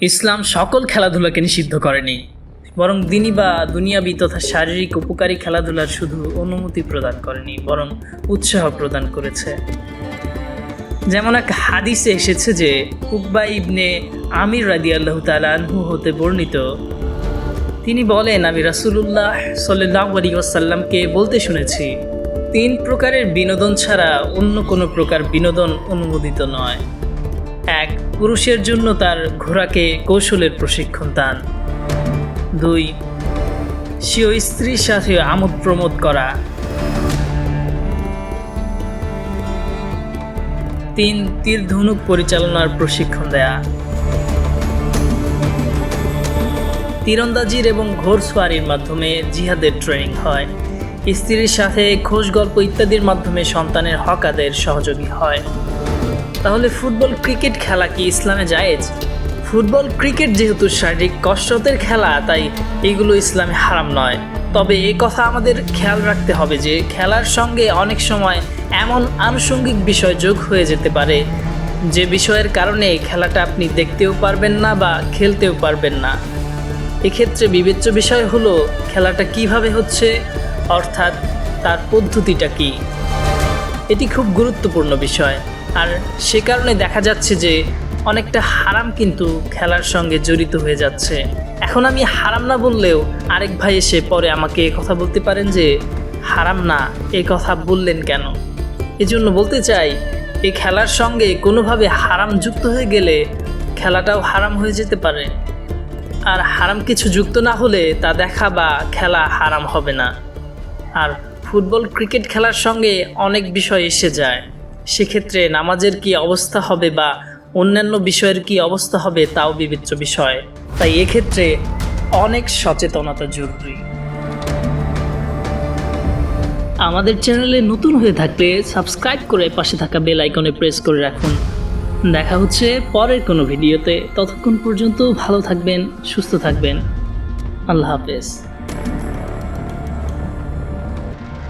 ইসলাম সকল খেলাধুলাকে নিষিদ্ধ করেনি, বরং দিনী বা দুনিয়াবি তথা শারীরিক উপকারী খেলাধুলার শুধু অনুমতি প্রদান করেনি, বরং উৎসাহ প্রদান করেছে। যেমন এক হাদিসে এসেছে যে, উকবা ইবনে আমির রাদি আল্লাহ আনহু হতে বর্ণিত, তিনি বলেন, আমি রাসুলুল্লাহ সাল্লাহ আলী ওয়াসাল্লামকে বলতে শুনেছি, তিন প্রকারের বিনোদন ছাড়া অন্য কোনো প্রকার বিনোদন অনুমোদিত নয়। এক পুরুষের জন্য তার ঘোড়াকে কৌশলের প্রশিক্ষণ দান। দুই, স্বীয় স্ত্রীর সাথে আমোদ প্রমোদ করা। তিন তীর ধনুক পরিচালনার প্রশিক্ষণ দেয়া। তীরন্দাজির এবং ঘোড়সওয়ারির মাধ্যমে জিহাদের ট্রেনিং হয়। স্ত্রীর সাথে খোশ গল্প ইত্যাদির মাধ্যমে সন্তানের হক আদায়ের সহযোগী হয়। তাহলে ফুটবল ক্রিকেট খেলা কি ইসলামে জায়েজ? ফুটবল ক্রিকেট যেহেতু শারীরিক কসরতের খেলা, তাই এগুলো ইসলামে হারাম নয়। তবে এ কথা আমাদের খেয়াল রাখতে হবে যে, খেলার সঙ্গে অনেক সময় এমন আনুষঙ্গিক বিষয় যোগ হয়ে যেতে পারে, যে বিষয়ের কারণে খেলাটা আপনি দেখতেও পারবেন না বা খেলতেও পারবেন না। এক্ষেত্রে বিবেচ্য বিষয় হলো, খেলাটা কীভাবে হচ্ছে? অর্থাৎ তার পদ্ধতিটা কী? এটি খুব গুরুত্বপূর্ণ বিষয়। আর সে কারণে দেখা যাচ্ছে যে অনেকটা হারাম কিন্তু খেলার সঙ্গে জড়িত হয়ে যাচ্ছে। এখন আমি হারাম না বললেও আরেক ভাই এসে পরে আমাকে কথা বলতে পারেন যে, হারাম না, এ কথা বললেন কেন? এজন্য বলতে চাই এই খেলার সঙ্গে কোনোভাবে হারাম যুক্ত হয়ে গেলে খেলাটাও হারাম হয়ে যেতে পারে। আর হারাম কিছু যুক্ত না হলে তা দেখা বা খেলা হারাম হবে না। আর ফুটবল, ক্রিকেট খেলার সঙ্গে অনেক বিষয় এসে যায়। সেক্ষেত্রে নামাজের কি অবস্থা হবে বা অন্যান্য বিষয়ের কি অবস্থা হবে তাও বিবেচ্য বিষয়। তাই এক্ষেত্রে অনেক সচেতনতা জরুরি। আমাদের চ্যানেলে নতুন হয়ে থাকলে সাবস্ক্রাইব করে পাশে থাকা বেল আইকনে প্রেস করে রাখুন। দেখা হচ্ছে পরের কোনো ভিডিওতে। ততক্ষণ পর্যন্ত ভালো থাকবেন, সুস্থ থাকবেন। আল্লাহ হাফেজ।